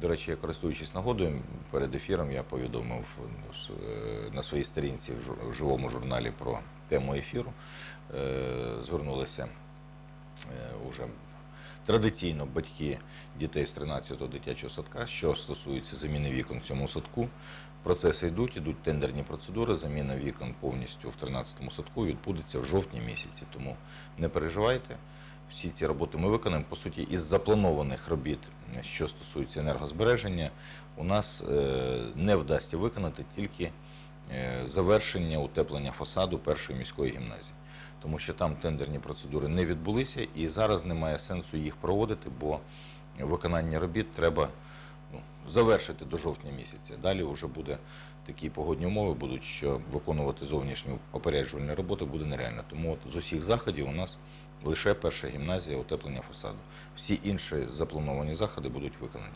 До речі, користуючись нагодою, перед ефіром я повідомив ну, е, на своїй сторінці в живому журналі про тему ефіру. Е, Звернулися е, уже традиційно батьки дітей з 13-го дитячого садка, що стосується заміни вікон в цьому садку. Процеси йдуть, йдуть тендерні процедури. Заміна вікон повністю в 13-му садку відбудеться в жовтні місяці. Тому не переживайте. Всі ці роботи ми виконаємо. По суті, із запланованих робіт, що стосується енергозбереження, у нас е, не вдасться виконати тільки е, завершення утеплення фасаду першої міської гімназії. Тому що там тендерні процедури не відбулися і зараз немає сенсу їх проводити, бо виконання робіт треба ну, завершити до жовтня місяця. Далі вже буде такі погодні умови, будуть, що виконувати зовнішню опереджувальні роботи буде нереально. Тому от з усіх заходів у нас лише перша гімназія утеплення фасаду. Всі інші заплановані заходи будуть виконані.